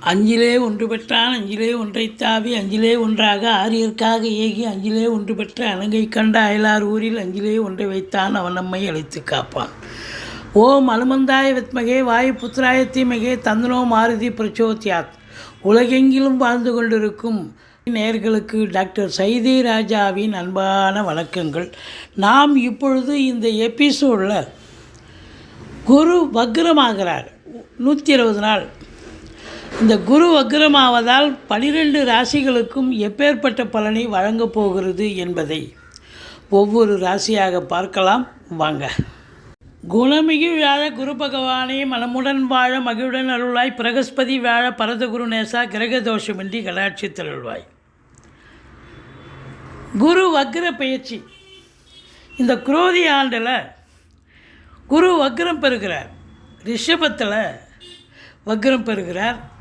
அஞ்சிலே ஒன்று பெற்றான் அஞ்சிலே ஒன்றை தாவி அஞ்சிலே ஒன்றாக ஆரியர்க்காக ஏகி அஞ்சிலே ஒன்று பெற்ற அலங்கை கண்ட அயலார் ஊரில் அஞ்சிலே ஒன்றை வைத்தான் அவன் நம்மை அழைத்து காப்பான். ஓம் அனுமந்தாய வித்மகே வாயு புத்திராய தீமகே தந்தனோ மாருதி பிரச்சோத்யாத். உலகெங்கிலும் வாழ்ந்து கொண்டிருக்கும் நேர்களுக்கு டாக்டர் சைதி ராஜாவின் அன்பான வணக்கங்கள். நாம் இப்பொழுது இந்த எபிசோடில் குரு வக்ரமாகிறார். நூற்றி இருபது நாள். இந்த குரு வக்ரமாவதால் பனிரெண்டு ராசிகளுக்கும் எப்பேற்பட்ட பலனை வழங்கப் போகிறது என்பதை ஒவ்வொரு ராசியாக பார்க்கலாம். வாங்க. குணமிகு வியாழ குரு பகவானே மனமுடன் வாழ மகிழுடன் அருளாய் பிரகஸ்பதி வியாழ பரதகுரு நேசா கிரக தோஷமின்றி கடாட்சி தருள்வாய். குரு வக்ர பயிற்சி. இந்த குரோதி ஆண்டில் குரு வக்ரம் பெறுகிறார். ரிஷபத்தில் வக்ரம் பெறுகிறார்.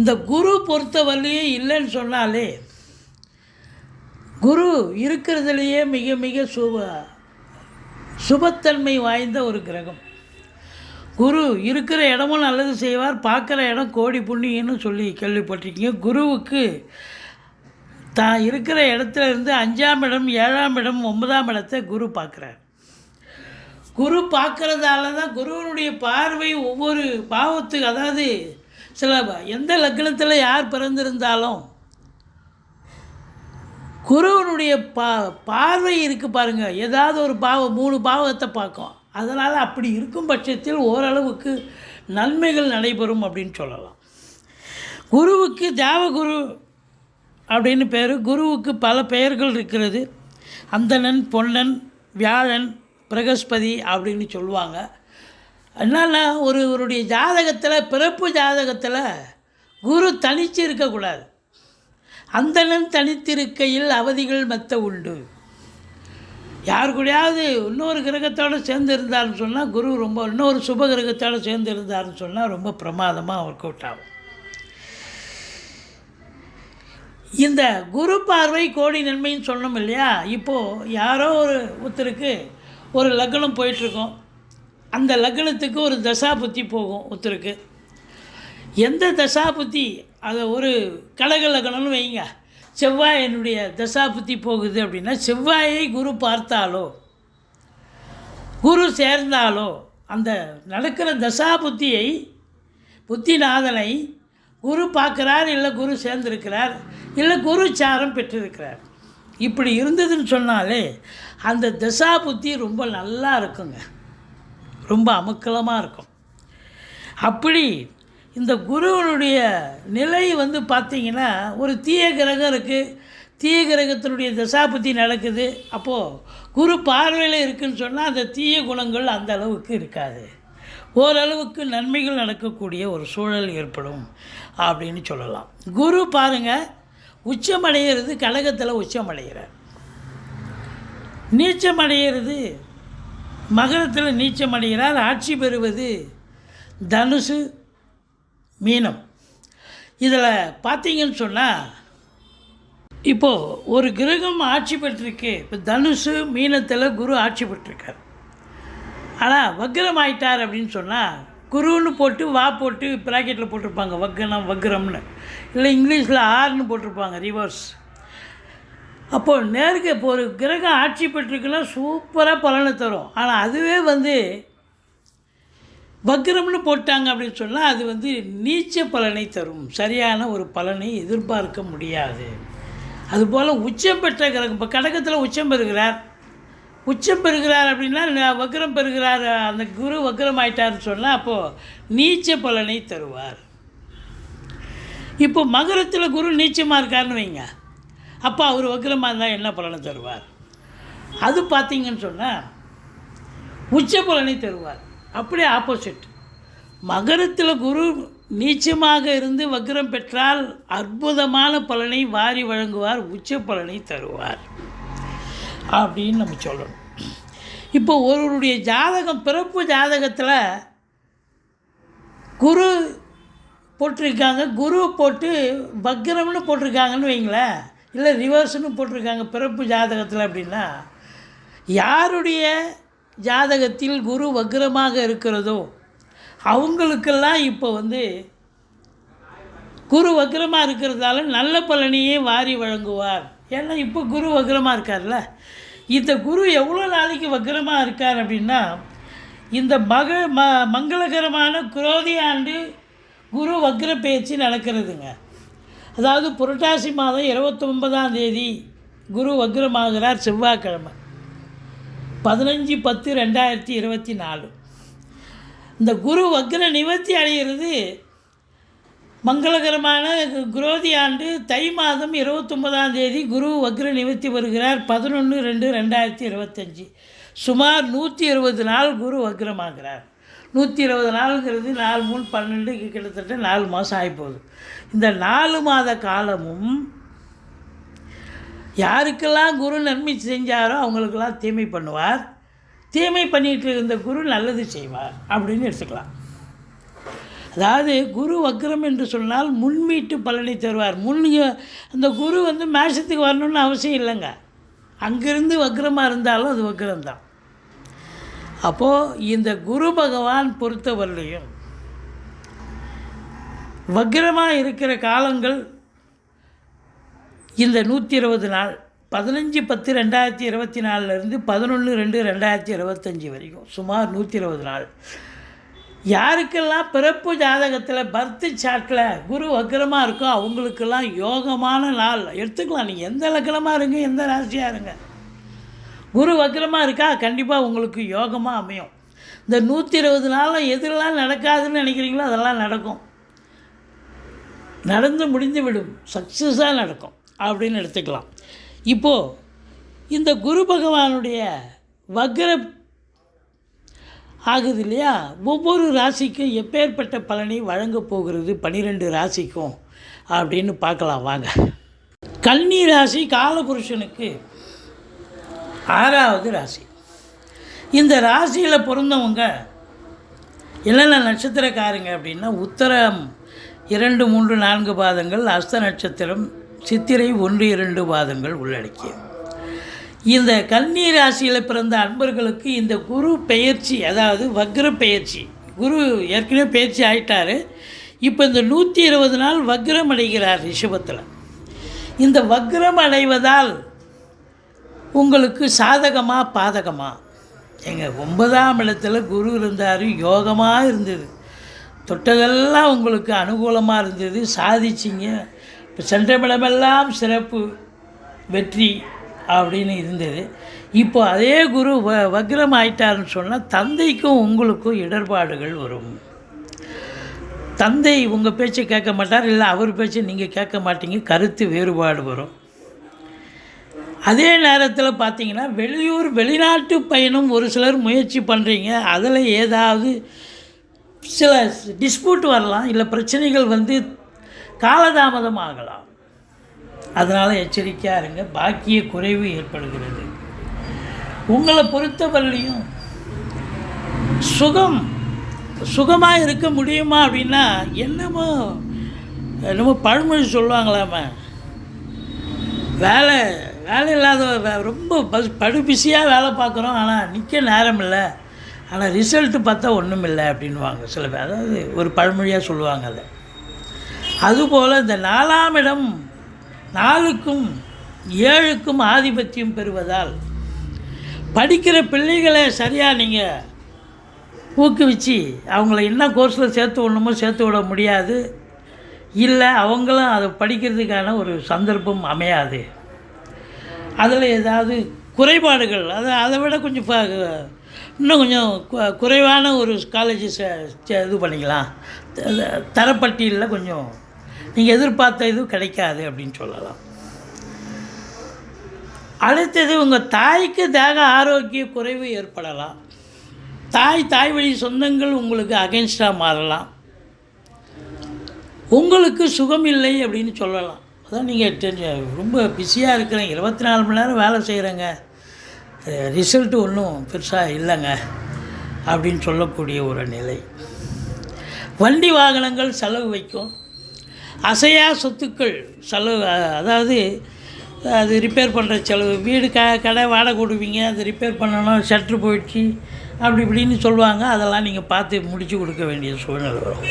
இந்த குரு பொறுத்தவரையிலேயே இல்லைன்னு சொன்னாலே குரு இருக்கிறதுலையே மிக மிக சுப சுபத்தன்மை வாய்ந்த ஒரு கிரகம். குரு இருக்கிற இடமும் நல்லது செய்வார் பார்க்குற இடம் கோடி புண்ணியன்னு சொல்லி கேள்விப்பட்டிருக்கீங்க. குருவுக்கு தான் இருக்கிற இடத்துல இருந்து அஞ்சாம் இடம் ஏழாம் இடம் ஒன்பதாம் இடத்தை குரு பார்க்குறார். குரு பார்க்குறதால தான் குருவனுடைய பார்வை ஒவ்வொரு பாவத்துக்கு அதாவது சில எந்த லக்னத்தில் யார் பிறந்திருந்தாலும் குருவனுடைய பா பார்வை இருக்குது பாருங்கள் ஏதாவது ஒரு பாவம் மூணு பாவத்தை பார்க்கும். அதனால் அப்படி இருக்கும் பட்சத்தில் ஓரளவுக்கு நன்மைகள் நடைபெறும் அப்படின்னு சொல்லலாம். குருவுக்கு தேவகுரு அப்படின்னு பேர். குருவுக்கு பல பெயர்கள் இருக்கிறது. அந்தணன் பொன்னன் வியாழன் பிரகஸ்பதி அப்படின்னு சொல்லுவாங்க. என்னென்னா ஒருவருடைய ஜாதகத்தில் பிறப்பு ஜாதகத்தில் குரு தனித்து இருக்கக்கூடாது. அந்தணன் தனித்திருக்கையில் அவதிகள் மெத்த உண்டு. யார் கூடயாவது இன்னொரு கிரகத்தோடு சேர்ந்து இருந்தார்னு சொன்னால் குரு ரொம்ப இன்னொரு சுப கிரகத்தோடு சேர்ந்து இருந்தார்னு சொன்னால் ரொம்ப பிரமாதமாக ஒர்க் அவுட் ஆகும். இந்த குரு பார்வை கோடி நன்மைன்னு சொன்னோம் இல்லையா? இப்போது யாரோ ஒரு ஒருத்தருக்கு ஒரு லக்னம் போயிட்டுருக்கோம் அந்த லக்னத்துக்கு ஒரு தசா புத்தி போகும் ஒருத்தருக்கு. எந்த தசா புத்தி அதை ஒரு கடக லக்னம்னு வைங்க. செவ்வாய் என்னுடைய தசா புத்தி போகுது அப்படின்னா செவ்வாயை குரு பார்த்தாலோ குரு சேர்ந்தாலோ அந்த நடக்கிற தசா புத்தியை புத்திநாதனை குரு பார்க்குறார் இல்லை குரு சேர்ந்திருக்கிறார் இல்லை குரு சாரம் பெற்றிருக்கிறார். இப்படி இருந்ததுன்னு சொன்னாலே அந்த தசா புத்தி ரொம்ப நல்லா இருக்குங்க. ரொம்ப அமுக்கலமாக இருக்கும். அப்படி இந்த குருவனுடைய நிலை வந்து பார்த்திங்கன்னா ஒரு தீய கிரகம் இருக்குது தீய கிரகத்தினுடைய தசாபுத்தி நடக்குது. அப்போது குரு பார்வையில் இருக்குதுன்னு சொன்னால் அந்த தீய குணங்கள் அந்த அளவுக்கு இருக்காது. ஓரளவுக்கு நன்மைகள் நடக்கக்கூடிய ஒரு சூழல் ஏற்படும் அப்படின்னு சொல்லலாம். குரு பாருங்கள் உச்சமடைகிறது கழகத்தில் உச்சமடைகிறார் நீச்சமடைகிறது மகரத்தில் நீச்சமடைகிறார் ஆட்சி பெறுவது தனுசு மீனம். இதில் பார்த்தீங்கன்னு சொன்னால் இப்போது ஒரு கிரகம் ஆட்சி பெற்றிருக்கு. இப்போ தனுசு மீனத்தில் குரு ஆட்சி பெற்றிருக்கார். ஆனால் வக்ரம் ஆயிட்டார் அப்படின்னு சொன்னால் குருன்னு போட்டு வா போட்டு ப்ராக்கெட்டில் போட்டிருப்பாங்க. வக்ரம் வக்ரம்னு. இல்லை இங்கிலீஷில் ஆர்னு போட்டிருப்பாங்க ரிவர்ஸ் அப்போது நேருக்கு இப்போ ஒரு கிரகம் ஆட்சி பெற்றிருக்குன்னா சூப்பராக பலனை தரும். ஆனால் அதுவே வந்து வக்ரம்னு போட்டாங்க அப்படின்னு சொன்னால் அது வந்து நீச்ச பலனை தரும். சரியான ஒரு பலனை எதிர்பார்க்க முடியாது. அதுபோல் உச்சம் பெற்ற கிரகம் இப்போ கடகத்தில் உச்சம் பெறுகிறார். உச்சம் பெறுகிறார் அப்படின்னா வக்ரம் பெறுகிறார் அந்த குரு வக்ரம் ஆயிட்டார்னு சொன்னால் அப்போது நீச்ச பலனை தருவார். இப்போ மகரத்தில் குரு நீச்சமாக இருக்காருன்னு வைங்க. அப்போ அவர் வக்கிரமாக இருந்தால் என்ன பலனை தருவார்? அது பார்த்தீங்கன்னு சொன்னால் உச்ச பலனை தருவார். அப்படியே ஆப்போசிட் மகரத்தில் குரு நீச்சமாக இருந்து வக்ரம் பெற்றால் அற்புதமான பலனை வாரி வழங்குவார் உச்ச பலனை தருவார். அப்படின்னு நம்ம சொல்லணும். இப்போ ஒருவருடைய ஜாதகம் பிறப்பு ஜாதகத்தில் குரு போட்டிருக்காங்க குரு போட்டு வக்ரம்னு போட்டிருக்காங்கன்னு வைங்களேன். இல்லை ரிவர்ஸ்னு போட்டிருக்காங்க பிறப்பு ஜாதகத்தில் அப்படின்னா யாருடைய ஜாதகத்தில் குரு வக்ரமாக இருக்கிறதோ அவங்களுக்கெல்லாம் இப்போ வந்து குரு வக்ரமாக இருக்கிறதால நல்ல பலனையே வாரி வழங்குவார். ஏன்னா இப்போ குரு வக்ரமாக இருக்கார்ல. இந்த குரு எவ்வளோ நாளைக்கு வக்ரமாக இருக்கார் அப்படின்னா இந்த மக ம மங்களகரமான குரோதி ஆண்டு குரு வக்ர பேச்சு நடக்கிறதுங்க. அதாவது புரட்டாசி மாதம் இருபத்தொன்பதாம் தேதி குரு வக்ரமாகிறார் செவ்வாய்க்கிழமை. பதினஞ்சு பத்து ரெண்டாயிரத்தி இருபத்தி நாலு. இந்த குரு வக்ர நிவர்த்தி அடைகிறது மங்களகரமான குரோதி ஆண்டு தை மாதம் இருபத்தொம்பதாம் தேதி குரு வக்ர நிவர்த்தி வருகிறார் பதினொன்று ரெண்டு ரெண்டாயிரத்தி இருபத்தஞ்சி. சுமார் நூற்றி இருபது நாள் குரு வக்ரமாகிறார். நூற்றி இருபது நாளுங்கிறது நாலு மூணு பன்னெண்டு கிட்டத்தட்ட நாலு மாதம் ஆகிப்போகுது இந்த நாலு மாத காலமும் யாருக்கெல்லாம் குரு நன்மை செஞ்சாரோ அவங்களுக்கெல்லாம் தீமை பண்ணுவார். தீமை பண்ணிகிட்டு இருந்த குரு நல்லது செய்வார் அப்படின்னு எடுத்துக்கலாம். அதாவது குரு வக்ரம் என்று சொன்னால் முன்மீட்டு பலனை தருவார். முன் அந்த குரு வந்து மேஷத்துக்கு வரணும்னு அவசியம் இல்லைங்க. அங்கிருந்து வக்ரமாக இருந்தாலும் அது வக்ரம்தான். அப்போது இந்த குரு பகவான் பொறுத்தவரையிலையும் வக்ரமாக இருக்கிற காலங்கள் இந்த நூற்றி இருபது நாள் பதினஞ்சு பத்து ரெண்டாயிரத்தி இருபத்தி நாலுலேருந்து பதினொன்று ரெண்டு ரெண்டாயிரத்தி இருபத்தஞ்சி வரைக்கும் சுமார் நூற்றி இருபது நாள். யாருக்கெல்லாம் பிறப்பு ஜாதகத்தில் பர்த்து சாட்டில் குரு வக்ரமாக இருக்கோ அவங்களுக்கெல்லாம் யோகமான நாள். எடுத்துக்கலாம் நீங்கள் எந்த லக்கணமாக இருங்க எந்த ராசியாக இருங்க. குரு வக்கிரமாக இருக்கா? கண்டிப்பாக உங்களுக்கு யோகமாக அமையும். இந்த நூற்றி இருபது நாளில் எதெல்லாம் நடக்காதுன்னு நினைக்கிறீங்களோ அதெல்லாம் நடக்கும். நடந்து முடிந்து விடும். சக்ஸஸாக நடக்கும். அப்படின்னு எடுத்துக்கலாம். இப்போது இந்த குரு பகவானுடைய வக்ர ஆகுது இல்லையா? ஒவ்வொரு ராசிக்கும் எப்பேற்பட்ட பலனை வழங்கப் போகிறது? பன்னிரெண்டு ராசிக்கும் அப்படின்னு பார்க்கலாம். வாங்க. கன்னி ராசி காலபுருஷனுக்கு ஆறாவது ராசி. இந்த ராசியில் பிறந்தவங்க என்னென்ன நட்சத்திரக்காரங்க அப்படின்னா உத்தரம் இரண்டு மூன்று நான்கு பாதங்கள் அஸ்த நட்சத்திரம் சித்திரை ஒன்று இரண்டு பாதங்கள் உள்ளடக்கிய. இந்த கன்னி ராசியில் பிறந்த அன்பர்களுக்கு இந்த குரு பெயர்ச்சி அதாவது வக்ர பெயர்ச்சி குரு ஏற்கனவே பயிற்சி ஆயிட்டார். இப்போ இந்த நூற்றி இருபது நாள் வக்ரம் அடைகிறார் ரிஷபத்தில். இந்த வக்ரம் அடைவதால் உங்களுக்கு சாதகமாக பாதகமா? எங்கள் ஒன்பதாம் இடத்துல குரு இருந்தார் யோகமாக இருந்தது. தொட்டதெல்லாம் உங்களுக்கு அனுகூலமாக இருந்தது சாதிச்சிங்க. இப்போ சென்றமிடமெல்லாம் சிறப்பு வெற்றி அப்படின்னு இருந்தது. இப்போ அதே குரு வ வக்ரம் ஆயிட்டாருன்னு சொன்னால் தந்தைக்கும் உங்களுக்கும் இடர்பாடுகள் வரும். தந்தை உங்கள் பேச்சை கேட்க மாட்டார் இல்லை அவர் பேச்சை நீங்கள் கேட்க மாட்டீங்க கருத்து வேறுபாடு வரும். அதே நேரத்தில் பார்த்தீங்கன்னா வெளியூர் வெளிநாட்டு பயணம் ஒரு சிலர் முயற்சி பண்ணுறீங்க அதில் ஏதாவது சில டிஸ்பியூட் வரலாம் இல்லை பிரச்சனைகள் வந்து காலதாமதம் ஆகலாம். அதனால் எச்சரிக்கையாக இருங்க பாக்கிய குறைவு ஏற்படுகிறது. உங்களை பொறுத்தவரையிலையும் சுகம் சுகமாக இருக்க முடியுமா அப்படின்னா என்னமோ என்னமோ பழமொழி சொல்லுவாங்களாம வேலை வேலை இல்லாத ரொம்ப பஸ் படு பிஸியாக வேலை பார்க்குறோம். ஆனால் நிற்க நேரம் இல்லை. ஆனால் ரிசல்ட்டு பார்த்தா ஒன்றும் இல்லை அப்படின்வாங்க சில பேர். அதாவது ஒரு பழமொழியாக சொல்லுவாங்க அதை. அதுபோல் இந்த நாலாம் இடம் நாலுக்கும் ஏழுக்கும் ஆதிபத்தியம் பெறுவதால் படிக்கிற பிள்ளைகளை சரியாக நீங்கள் ஊக்குவிச்சு அவங்கள என்ன கோர்ஸில் சேர்த்து விடணுமோ சேர்த்து விட முடியாது. இல்லை அவங்களும் அதை படிக்கிறதுக்கான ஒரு சந்தர்ப்பம் அமையாது. அதில் ஏதாவது குறைபாடுகள் அதை அதை விட கொஞ்சம் ப- இன்னும் கொஞ்சம் குறைவான ஒரு காலேஜ் இது பண்ணிக்கலாம். தரப்பட்டியலில் கொஞ்சம் நீங்கள் எதிர்பார்த்த இது கிடைக்காது அப்படின்னு சொல்லலாம். அடுத்தது உங்கள் தாய்க்கு தேக ஆரோக்கிய குறைவு ஏற்படலாம். தாய் தாய் வழி சொந்தங்கள் உங்களுக்கு அகென்ஸ்டாக மாறலாம். உங்களுக்கு சுகம் இல்லை அப்படின்னு சொல்லலாம். அதான் நீங்கள் தெரிஞ்ச ரொம்ப பிஸியாக இருக்கிறேன் இருபத்தி நாலு மணி நேரம் வேலை செய்கிறேங்க ரிசல்ட்டு ஒன்றும் பெருசாக இல்லைங்க அப்படின்னு சொல்லக்கூடிய ஒரு நிலை. வண்டி வாகனங்கள் செலவு வைக்கும். அசையா சொத்துக்கள் செலவு அதாவது அது ரிப்பேர் பண்ணுற செலவு வீடு க கடை வாடகை கொடுப்பீங்க அது ரிப்பேர் பண்ணணும் ஷட்ரு போயிடுச்சு அப்படி இப்படின்னு சொல்லுவாங்க. அதெல்லாம் நீங்கள் பார்த்து முடித்து கொடுக்க வேண்டிய சூழ்நிலை வரும்.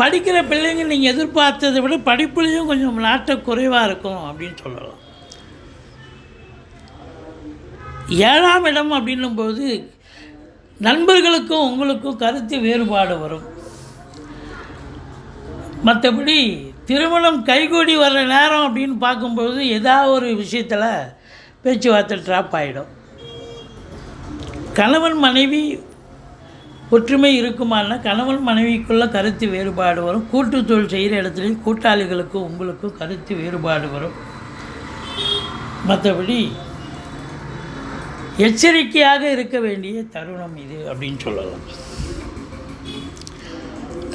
படிக்கிற பிள்ளைங்க நீங்கள் எதிர்பார்த்ததை விட படிப்புலேயும் கொஞ்சம் நாட்டை குறைவாக இருக்கும் அப்படின்னு சொல்லலாம். ஏழாம் இடம் அப்படின்னும்போது நண்பர்களுக்கும் உங்களுக்கும் கருத்து வேறுபாடு வரும். மற்றபடி திருமணம் கைகூடி வர்ற நேரம் அப்படின்னு பார்க்கும்போது ஏதாவது ஒரு விஷயத்தில் பேச்சுவார்த்தை ட்ராப் ஆகிடும் கணவன் மனைவி ஒற்றுமை இருக்குமானா கணவன் மனைவிக்குள்ள கருத்து வேறுபாடு வரும். கூட்டு தொழில் செய்கிற இடத்துலையும் கூட்டாளிகளுக்கும் உங்களுக்கும் கருத்து வேறுபாடு வரும். மற்றபடி எச்சரிக்கையாக இருக்க வேண்டிய தருணம் இது அப்படின்னு சொல்லலாம்.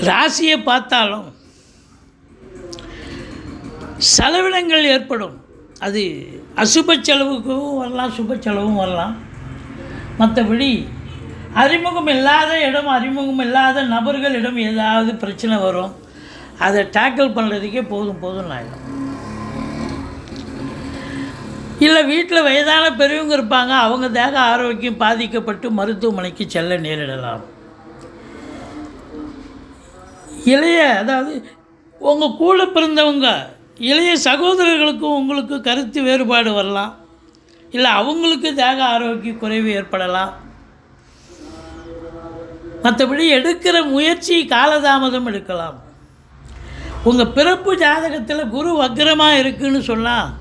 ராசியை பார்த்தாலும் செலவினங்கள் ஏற்படும். அது அசுப செலவுக்கும் வரலாம் சுப செலவும் வரலாம். மற்றபடி அறிமுகம் இல்லாத இடம் அறிமுகம் இல்லாத நபர்களிடம் ஏதாவது பிரச்சனை வரும் அதை டேக்கிள் பண்ணுறதுக்கே போதும் போதும் ஆகிடும் இல்லை வீட்டில் வயதான பெரியவங்க இருப்பாங்க அவங்க தேக ஆரோக்கியம் பாதிக்கப்பட்டு மருத்துவமனைக்கு செல்ல நேரிடலாம். இளைய அதாவது உங்கள் கூட பிறந்தவங்க இளைய சகோதரர்களுக்கும் உங்களுக்கு கருத்து வேறுபாடு வரலாம். இல்லை அவங்களுக்கு தேக ஆரோக்கிய குறைவு ஏற்படலாம். மற்றபடி எடுக்கிற முயற்சி காலதாமதம் எடுக்கலாம். உங்கள் பிறப்பு ஜாதகத்தில் குரு வக்ரமாக இருக்குன்னு சொன்னால்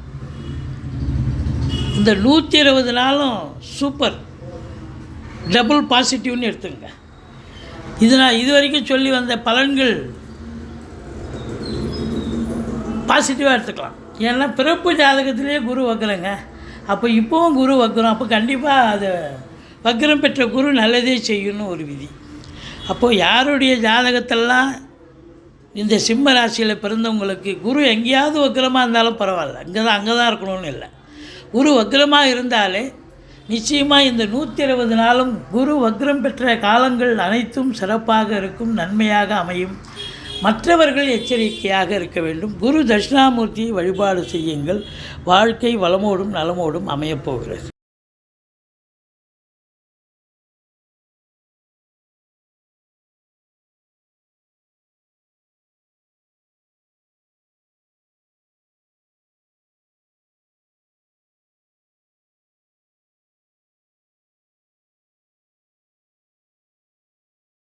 இந்த நூற்றி இருபது நாளும் சூப்பர் டபுள் பாசிட்டிவ்னு எடுத்துங்க இது நான் இது வரைக்கும் சொல்லி வந்த பலன்கள் பாசிட்டிவாக எடுத்துக்கலாம். ஏன்னா பிறப்பு ஜாதகத்திலே குரு வக்ரங்க. அப்போ இப்போவும் குரு வக்ரம். அப்போ கண்டிப்பாக அது வக்ரம் பெற்ற குரு நல்லதே செய்யணும்னு ஒரு விதி. அப்போது யாருடைய ஜாதகத்தெல்லாம் இந்த சிம்ம ராசியில் பிறந்தவங்களுக்கு குரு எங்கேயாவது வக்கிரமாக இருந்தாலும் பரவாயில்ல. அங்கே தான் அங்கே தான் இருக்கணும்னு இல்லை. குரு வக்கிரமாக இருந்தாலே நிச்சயமாக இந்த நூற்றி இருபது நாளும் குரு வக்ரம் பெற்ற காலங்கள் அனைத்தும் சிறப்பாக இருக்கும் நன்மையாக அமையும். மற்றவர்கள் எச்சரிக்கையாக இருக்க வேண்டும். குரு தட்சிணாமூர்த்தியை வழிபாடு செய்யுங்கள். வாழ்க்கை வளமோடும் நலமோடும் அமையப் போகிறது.